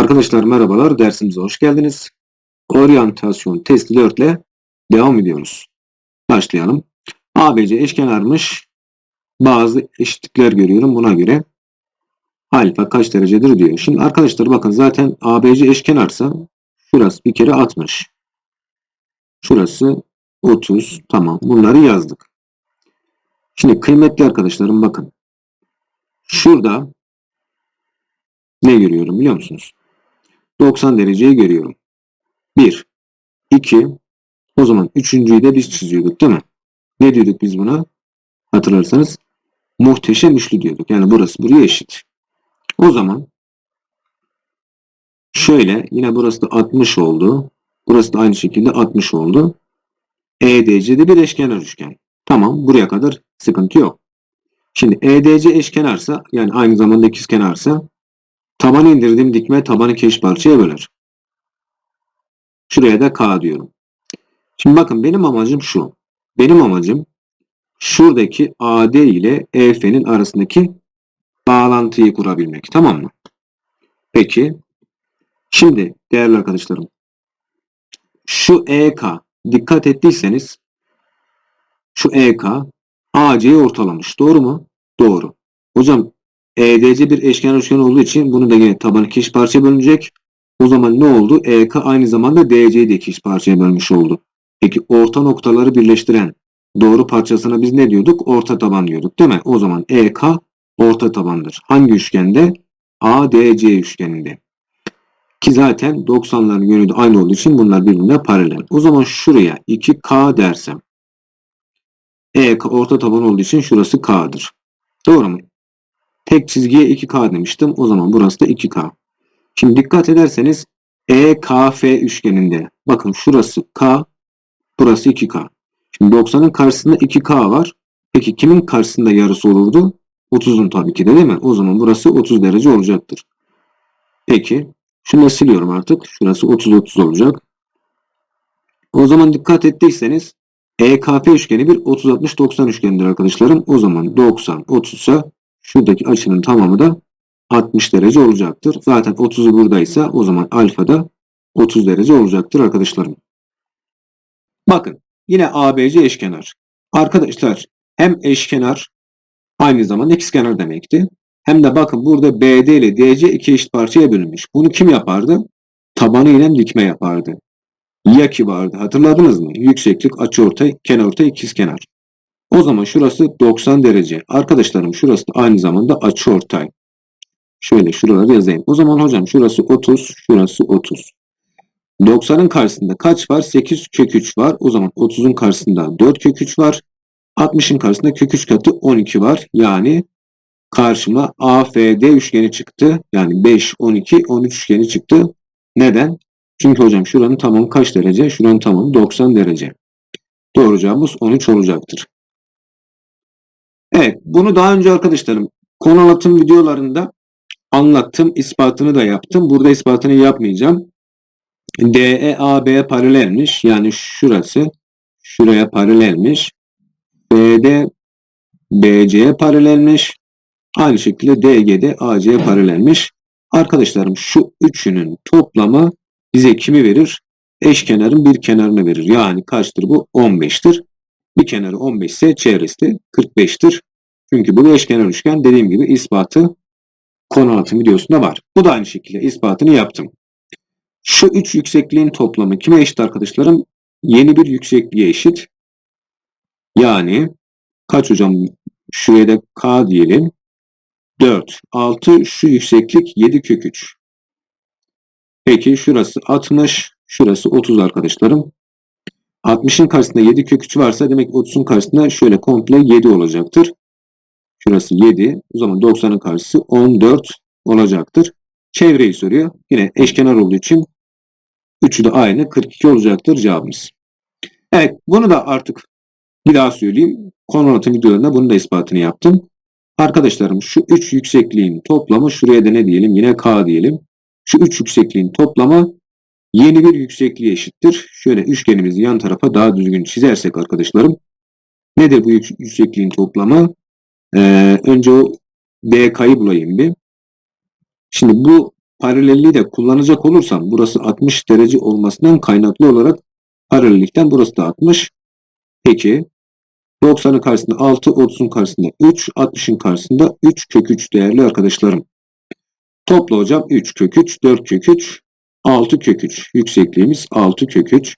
Arkadaşlar merhabalar, dersimize hoş geldiniz. Oryantasyon testi 4 ile devam ediyoruz. Başlayalım. ABC eşkenarmış. Bazı eşitlikler görüyorum buna göre. Alfa kaç derecedir diyor. Şimdi arkadaşlar bakın zaten ABC eşkenarsa şurası bir kere 60. Şurası 30. Tamam bunları yazdık. Şimdi kıymetli arkadaşlarım bakın. Şurada ne görüyorum biliyor musunuz? 90 dereceyi görüyorum. 1, 2, o zaman üçüncüyü de biz çiziyorduk değil mi? Ne diyorduk biz buna? Hatırlarsanız muhteşem üçlü diyorduk. Yani burası buraya eşit. O zaman şöyle yine burası da 60 oldu. Burası da aynı şekilde 60 oldu. EDC'de bir eşkenar üçgen. Tamam buraya kadar sıkıntı yok. Şimdi EDC eşkenarsa yani aynı zamanda ikizkenarsa tabanı indirdiğim dikme tabanı keş parçaya böler. Şuraya da K diyorum. Şimdi bakın benim amacım şu. Benim amacım şuradaki AD ile EF'nin arasındaki bağlantıyı kurabilmek. Tamam mı? Peki. Şimdi değerli arkadaşlarım. Şu EK dikkat ettiyseniz şu EK AC'yi ortalamış. Doğru mu? Doğru. Hocam EDC bir eşkenar üçgen olduğu için bunu da yine tabanı iki parçaya bölünecek. O zaman ne oldu? EK aynı zamanda DC'yi de iki parçaya bölmüş oldu. Peki orta noktaları birleştiren doğru parçasına biz ne diyorduk? Orta taban diyorduk değil mi? O zaman EK orta tabandır. Hangi üçgende? ADC üçgeninde. Ki zaten 90'ların yönü de aynı olduğu için bunlar birbirine paralel. O zaman şuraya 2K dersem EK orta taban olduğu için şurası K'dır. Doğru mu? Tek çizgiye 2K demiştim. O zaman burası da 2K. Şimdi dikkat ederseniz EKF üçgeninde bakın şurası K, burası 2K. Şimdi 90'ın karşısında 2K var. Peki kimin karşısında yarısı olurdu? 30'un tabii ki de değil mi? O zaman burası 30 derece olacaktır. Peki şunu siliyorum artık. Şurası 30-30 olacak. O zaman dikkat ettiyseniz EKF üçgeni bir 30-60-90 üçgenidir arkadaşlarım. O zaman 90-30 ise şuradaki açının tamamı da 60 derece olacaktır. Zaten 30'u buradaysa o zaman alfa da 30 derece olacaktır arkadaşlarım. Bakın yine ABC eşkenar. Arkadaşlar hem eşkenar aynı zamanda ikizkenar demekti. Hem de bakın burada BD ile DC iki eşit parçaya bölünmüş. Bunu kim yapardı? Tabanı ile dikme yapardı. Yaki vardı. Hatırladınız mı? Yükseklik, açıortay, kenarortay, ikizkenar. O zaman şurası 90 derece. Arkadaşlarım şurası da aynı zamanda açıortay. Şöyle şuraları yazayım. O zaman hocam şurası 30, şurası 30. 90'ın karşısında kaç var? 8 kök 3 var. O zaman 30'un karşısında 4 kök 3 var. 60'ın karşısında kök 3 katı 12 var. Yani karşıma AFD üçgeni çıktı. Yani 5, 12, 13 üçgeni çıktı. Neden? Çünkü hocam şuranın tamamı kaç derece? Şuranın tamamı 90 derece. Doğru cevabımız 13 olacaktır. Evet, bunu daha önce arkadaşlarım konu anlatım videolarında anlattım, ispatını da yaptım. Burada ispatını yapmayacağım. DEAB paralelmiş. Yani şurası şuraya paralelmiş. BD BC'ye paralelmiş. Aynı şekilde DG'de AC'ye paralelmiş. Arkadaşlarım şu üçünün toplamı bize kimi verir? Eşkenarın bir kenarını verir. Yani kaçtır bu? 15'tir. Bir kenarı 15 ise çevresi de 45'tir. Çünkü bu eşkenar üçgen dediğim gibi ispatı konu anlatım videosunda var. Bu da aynı şekilde ispatını yaptım. Şu üç yüksekliğin toplamı kime eşit arkadaşlarım? Yeni bir yüksekliğe eşit. Yani kaç hocam? Şuraya da K diyelim. 4, 6, şu yükseklik 7 kök 3. Peki şurası 60, şurası 30 arkadaşlarım. 60'ın karşısında 7 kök 3 varsa demek 30'un karşısında şöyle komple 7 olacaktır. Şurası 7. O zaman 90'ın karşısı 14 olacaktır. Çevreyi soruyor. Yine eşkenar olduğu için üçü de aynı 42 olacaktır cevabımız. Evet bunu da artık bir daha söyleyeyim. Konu anlatım videolarında bunun da ispatını yaptım. Arkadaşlarım şu 3 yüksekliğin toplamı şuraya da ne diyelim yine K diyelim. Şu 3 yüksekliğin toplamı yeni bir yüksekliğe eşittir. Şöyle üçgenimizi yan tarafa daha düzgün çizersek arkadaşlarım. Nedir bu yüksekliğin toplamı? Ee, önce o BK'yı bulayım bir. Şimdi bu paralelliği de kullanacak olursam burası 60 derece olmasından kaynaklı olarak paralellikten burası da 60. Peki 90'ın karşısında 6, 30'un karşısında 3, 60'ın karşısında 3 kök 3 değerli arkadaşlarım. Topla hocam 3 kök 3, 4 kök 3, 6 kök 3. Yüksekliğimiz 6 kök 3.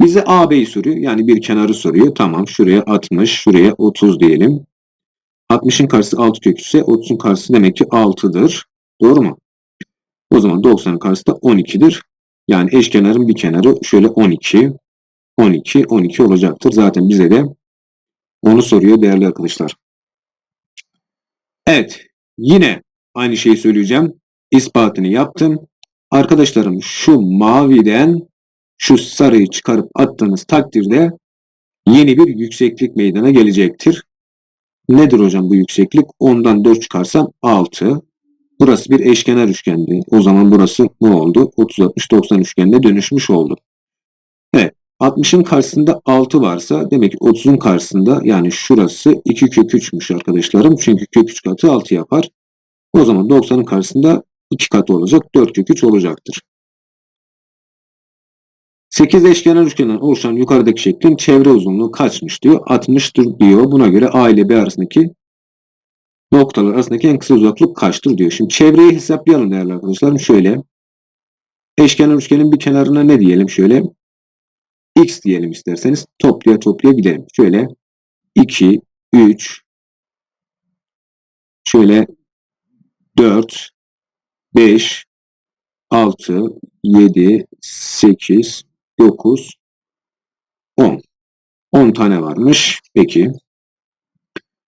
Bize AB'yi soruyor. Yani bir kenarı soruyor. Tamam şuraya 60, şuraya 30 diyelim. 60'ın karşısı 6 kök 3 ise 30'un karşısı demek ki 6'dır. Doğru mu? O zaman 90'ın karşısı da 12'dir. Yani eşkenarın bir kenarı şöyle 12, 12, 12 olacaktır. Zaten bize de onu soruyor değerli arkadaşlar. Evet. Yine aynı şeyi söyleyeceğim. İspatını yaptım. Arkadaşlarım şu maviden şu sarıyı çıkarıp attığınız takdirde yeni bir yükseklik meydana gelecektir. Nedir hocam bu yükseklik? 10'dan 4 çıkarsam 6. Burası bir eşkenar üçgendi. O zaman burası ne oldu? 30-60-90 üçgenine dönüşmüş oldu. Evet. 60'ın karşısında 6 varsa demek ki 30'un karşısında yani şurası 2 kök 3'müş arkadaşlarım. Çünkü kök 3 katı 6 yapar. O zaman 90'ın karşısında 2 katı olacak. 4 kök 3 olacaktır. 8 eşkenar üçgenden oluşan yukarıdaki şeklin çevre uzunluğu kaçmış diyor. 60'tır diyor. Buna göre A ile B arasındaki noktalar arasındaki en kısa uzaklık kaçtır diyor. Şimdi çevreyi hesaplayalım değerli arkadaşlarım. Şöyle eşkenar üçgenin bir kenarına ne diyelim şöyle x diyelim isterseniz toplaya toplaya gidelim. Şöyle 2, 3 şöyle 4 5 6 7 8 9 10 10 tane varmış. Peki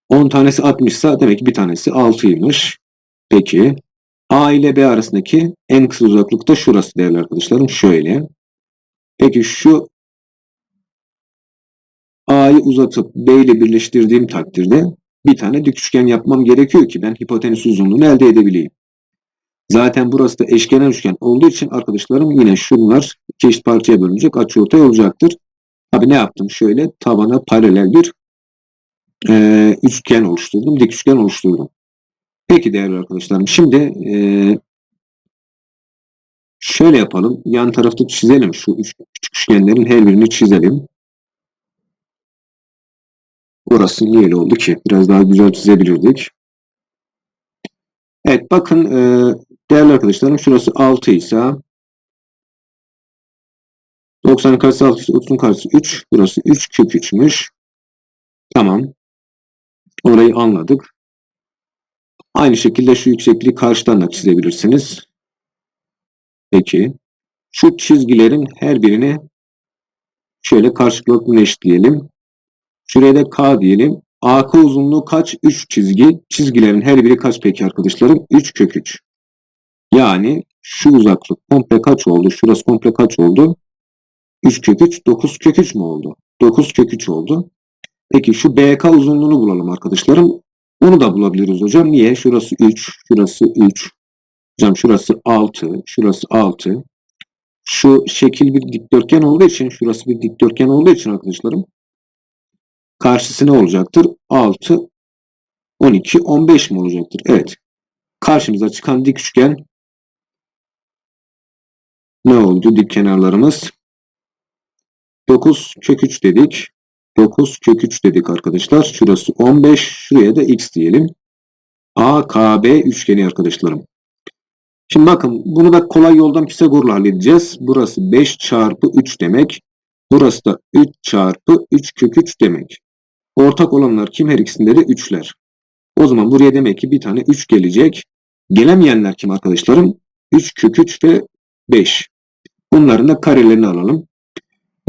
10 tanesi 60 ise demek ki bir tanesi 6'ymış. Peki A ile B arasındaki en kısa uzaklık da şurası değerli arkadaşlarım. Şöyle. Peki şu A'yı uzatıp B ile birleştirdiğim takdirde bir tane dik üçgen yapmam gerekiyor ki ben hipotenüs uzunluğunu elde edebileyim. Zaten burası da eşkenar üçgen olduğu için arkadaşlarım yine şunlar iki eşit parçaya bölünecek açıortay olacaktır. Tabi ne yaptım? Şöyle tabana paralel bir e, üçgen oluşturdum. Dik üçgen oluşturdum. Peki değerli arkadaşlarım şimdi e, şöyle yapalım. Yan tarafta çizelim. Şu üç, küçük üçgenlerin her birini çizelim. Orası niye oldu ki? Biraz daha güzel çizebilirdik. Evet bakın e, değerli arkadaşlarım şurası 6 ise 90'ın karşısı 6 ise 30'un karşısı 3. Burası 3 kök 3'müş. Tamam. Orayı anladık. Aynı şekilde şu yüksekliği karşıdan da çizebilirsiniz. Peki. Şu çizgilerin her birini şöyle karşılıklı eşitleyelim. Şuraya da K diyelim. AK uzunluğu kaç? 3 çizgi. Çizgilerin her biri kaç peki arkadaşlarım? 3 kök 3. Yani şu uzaklık komple kaç oldu? Şurası komple kaç oldu? 3 kök 3. 9 kök 3 mü oldu? 9 kök 3 oldu. Peki şu BK uzunluğunu bulalım arkadaşlarım. Onu da bulabiliriz hocam. Niye? Şurası 3, şurası 3. Hocam şurası 6, şurası 6. Şu şekil bir dikdörtgen olduğu için, şurası bir dikdörtgen olduğu için arkadaşlarım karşısı ne olacaktır? 6, 12, 15 mi olacaktır? Evet. Karşımıza çıkan dik üçgen ne oldu? Dik kenarlarımız 9 kök 3 dedik. 9 kök 3 dedik arkadaşlar. Şurası 15. Şuraya da x diyelim. AKB üçgeni arkadaşlarım. Şimdi bakın bunu da kolay yoldan Pisagor'la halledeceğiz. Burası 5 çarpı 3 demek. Burası da 3 çarpı 3 kök 3 demek. Ortak olanlar kim? Her ikisinde de 3'ler. O zaman buraya demek ki bir tane 3 gelecek. Gelemeyenler kim arkadaşlarım? 3 kök 3 ve 5. Bunların da karelerini alalım.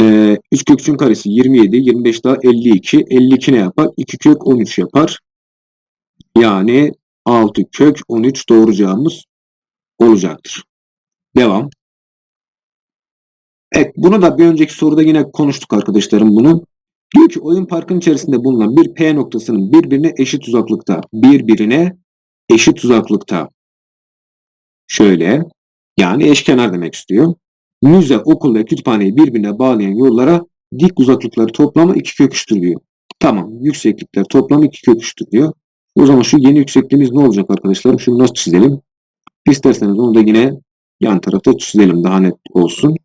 Ee, 3 kök 3'ün karesi 27, 25 daha 52. 52 ne yapar? 2 kök 13 yapar. Yani 6 kök 13 doğru cevabımız olacaktır. Devam. Evet bunu da bir önceki soruda yine konuştuk arkadaşlarım bunu. Diyor ki oyun parkın içerisinde bulunan bir P noktasının birbirine eşit uzaklıkta. Birbirine eşit uzaklıkta. Şöyle yani eşkenar demek istiyor. Müze, okul ve kütüphaneyi birbirine bağlayan yollara dik uzaklıkları toplamı 2 kök 3'tür diyor. Tamam yükseklikler toplamı 2 kök 3'tür diyor. O zaman şu yeni yüksekliğimiz ne olacak arkadaşlarım? Şunu nasıl çizelim? İsterseniz onu da yine yan tarafta çizelim daha net olsun.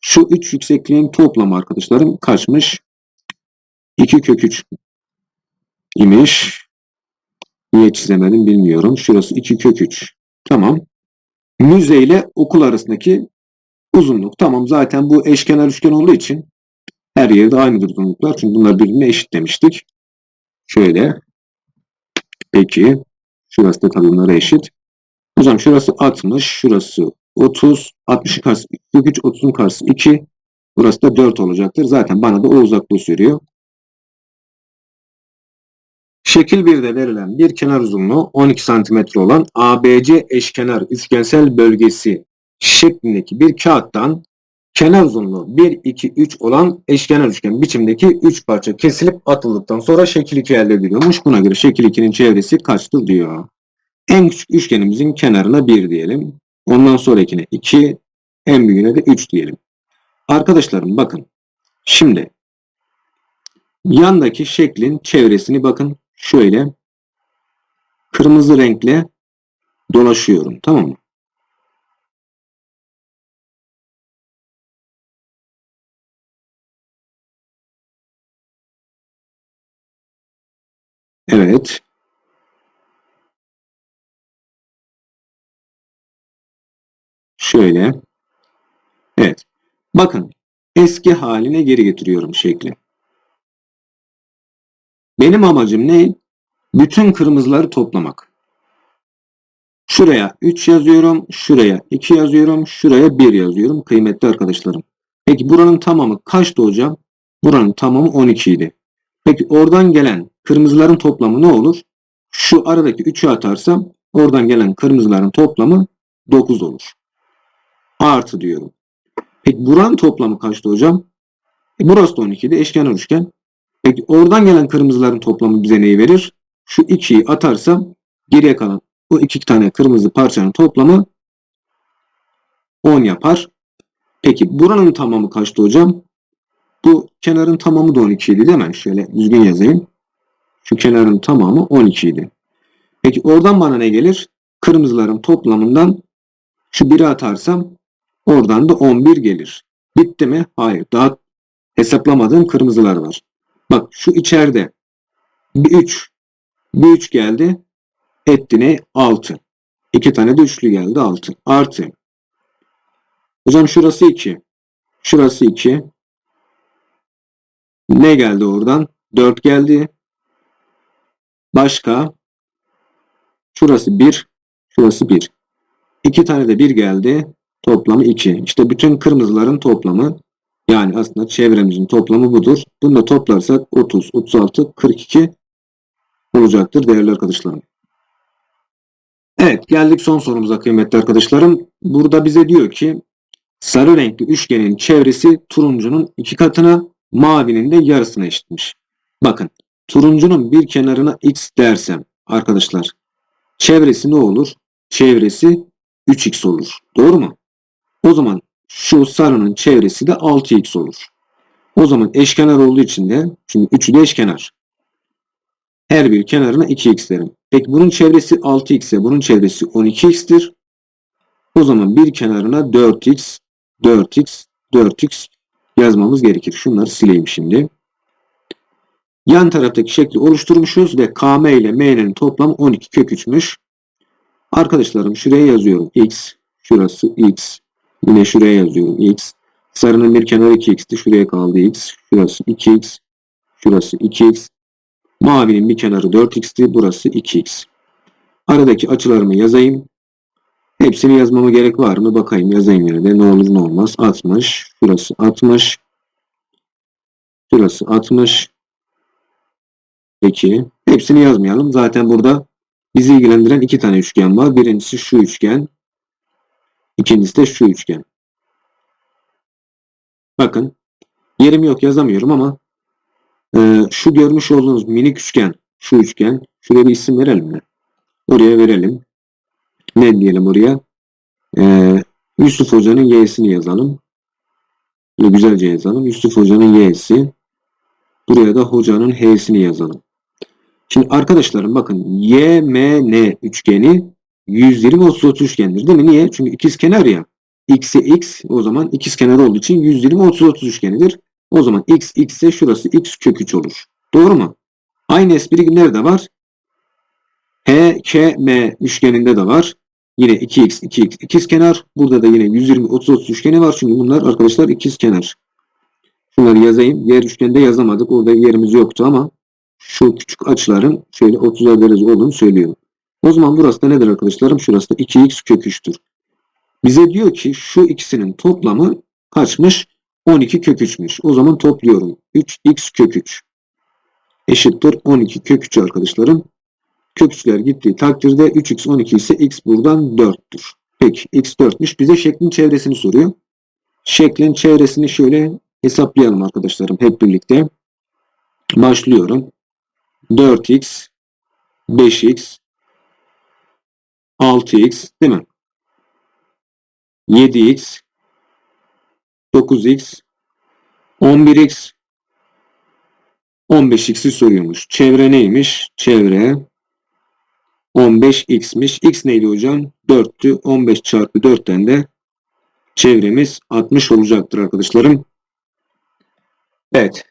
Şu üç yüksekliğin toplamı arkadaşlarım kaçmış? 2 kök 3 imiş. Niye çizemedim bilmiyorum. Şurası 2 kök 3. Tamam. Müze ile okul arasındaki uzunluk. Tamam zaten bu eşkenar üçgen olduğu için her yerde aynıdır uzunluklar. Çünkü bunlar birbirine eşit demiştik. Şöyle. Peki. Şurası da tabii bunlara eşit. Hocam şurası 60. Şurası 30. 60'ın karşısı 3. 30'un karşısı 2. Burası da 4 olacaktır. Zaten bana da o uzaklığı söylüyor. Şekil 1'de verilen bir kenar uzunluğu 12 cm olan ABC eşkenar üçgensel bölgesi şeklindeki bir kağıttan kenar uzunluğu 1, 2, 3 olan eşkenar üçgen biçimdeki 3 parça kesilip atıldıktan sonra şekil 2 elde ediliyormuş. Buna göre şekil 2'nin çevresi kaçtır diyor. En küçük üçgenimizin kenarına 1 diyelim. Ondan sonrakine 2, en büyüğüne de 3 diyelim. Arkadaşlarım bakın. Şimdi yandaki şeklin çevresini bakın şöyle kırmızı renkle dolaşıyorum. Tamam mı? Evet. Şöyle. Evet. Bakın. Eski haline geri getiriyorum şekli. Benim amacım ne? Bütün kırmızıları toplamak. Şuraya 3 yazıyorum. Şuraya 2 yazıyorum. Şuraya 1 yazıyorum. Kıymetli arkadaşlarım. Peki buranın tamamı kaçtı hocam? Buranın tamamı 12 idi. Peki oradan gelen kırmızıların toplamı ne olur? Şu aradaki 3'ü atarsam oradan gelen kırmızıların toplamı 9 olur. Artı diyorum. Peki buranın toplamı kaçtı hocam? E burası da 12'de eşkenar üçgen. Peki oradan gelen kırmızıların toplamı bize neyi verir? Şu 2'yi atarsam geriye kalan bu iki tane kırmızı parçanın toplamı 10 yapar. Peki buranın tamamı kaçtı hocam? Bu kenarın tamamı da 12 idi değil mi? Şöyle düzgün yazayım. Şu kenarın tamamı 12 idi. Peki oradan bana ne gelir? Kırmızıların toplamından şu 1'i atarsam oradan da 11 gelir. Bitti mi? Hayır. Daha hesaplamadığım kırmızılar var. Bak şu içeride bir 3 bir 3 geldi. Etti ne? 6. 2 tane de üçlü geldi 6. Artı. Hocam şurası 2. Şurası 2. Ne geldi oradan? 4 geldi. Başka. Şurası 1. Şurası 1. 2 tane de 1 geldi. Toplamı 2. İşte bütün kırmızıların toplamı yani aslında çevremizin toplamı budur. Bunu da toplarsak 30, 36, 42 olacaktır değerli arkadaşlarım. Evet geldik son sorumuza kıymetli arkadaşlarım. Burada bize diyor ki sarı renkli üçgenin çevresi turuncunun iki katına mavinin de yarısına eşitmiş. Bakın turuncunun bir kenarına x dersem arkadaşlar çevresi ne olur? Çevresi 3x olur. Doğru mu? O zaman şu sarının çevresi de 6x olur. O zaman eşkenar olduğu için de çünkü üçü de eşkenar. Her bir kenarına 2x derim. Peki bunun çevresi 6x ise bunun çevresi 12x'tir. O zaman bir kenarına 4x, 4x, 4x yazmamız gerekir. Şunları sileyim şimdi. Yan taraftaki şekli oluşturmuşuz ve km ile m'nin toplamı 12 kök 3'müş. Arkadaşlarım şuraya yazıyorum x, şurası x, yine şuraya yazıyorum x. Sarının bir kenarı 2x'ti, şuraya kaldı x, şurası 2x, şurası 2x. Mavinin bir kenarı 4x'ti, burası 2x. Aradaki açılarımı yazayım. Hepsini yazmama gerek var mı? Bakayım yazayım yine de ne olur ne olmaz. 60, şurası 60, şurası 60, Peki. Hepsini yazmayalım. Zaten burada bizi ilgilendiren iki tane üçgen var. Birincisi şu üçgen. İkincisi de şu üçgen. Bakın. Yerim yok yazamıyorum ama e, şu görmüş olduğunuz minik üçgen. Şu üçgen. Şuraya bir isim verelim mi? Oraya verelim. Ne diyelim oraya? E, Yusuf Hoca'nın y'sini yazalım. Güzelce yazalım. Yusuf Hoca'nın y'si. Buraya da hocanın h'sini yazalım. Şimdi arkadaşlarım bakın YMN üçgeni 120 30 30 üçgendir değil mi? Niye? Çünkü ikiz kenar ya. X'e X o zaman ikiz kenar olduğu için 120 30 30 üçgenidir. O zaman X X ise şurası X kök 3 olur. Doğru mu? Aynı espri nerede var? H, K, M üçgeninde de var. Yine 2x, 2x ikiz kenar. Burada da yine 120, 30, 30 üçgeni var. Çünkü bunlar arkadaşlar ikiz kenar. Şunları yazayım. Diğer üçgende yazamadık. Orada yerimiz yoktu ama şu küçük açıların şöyle 30'ar derece olduğunu söylüyorum. O zaman burası da nedir arkadaşlarım? Şurası da 2x kök 3'tür. Bize diyor ki şu ikisinin toplamı kaçmış? 12 kök 3'müş. O zaman topluyorum. 3x kök 3 eşittir 12 kök 3 arkadaşlarım. Kök 3'ler gittiği takdirde 3x 12 ise x buradan 4'tür. Peki x 4'müş. Bize şeklin çevresini soruyor. Şeklin çevresini şöyle hesaplayalım arkadaşlarım hep birlikte. Başlıyorum. 4x 5x 6x değil mi? 7x 9x 11x 15x'i soruyormuş. Çevre neymiş? Çevre 15x'miş. x neydi hocam? 4'tü. 15 çarpı 4'ten de çevremiz 60 olacaktır arkadaşlarım. Evet.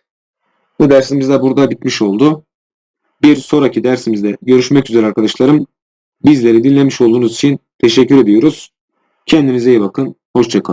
Bu dersimiz de burada bitmiş oldu. Bir sonraki dersimizde görüşmek üzere arkadaşlarım. Bizleri dinlemiş olduğunuz için teşekkür ediyoruz. Kendinize iyi bakın. Hoşçakalın.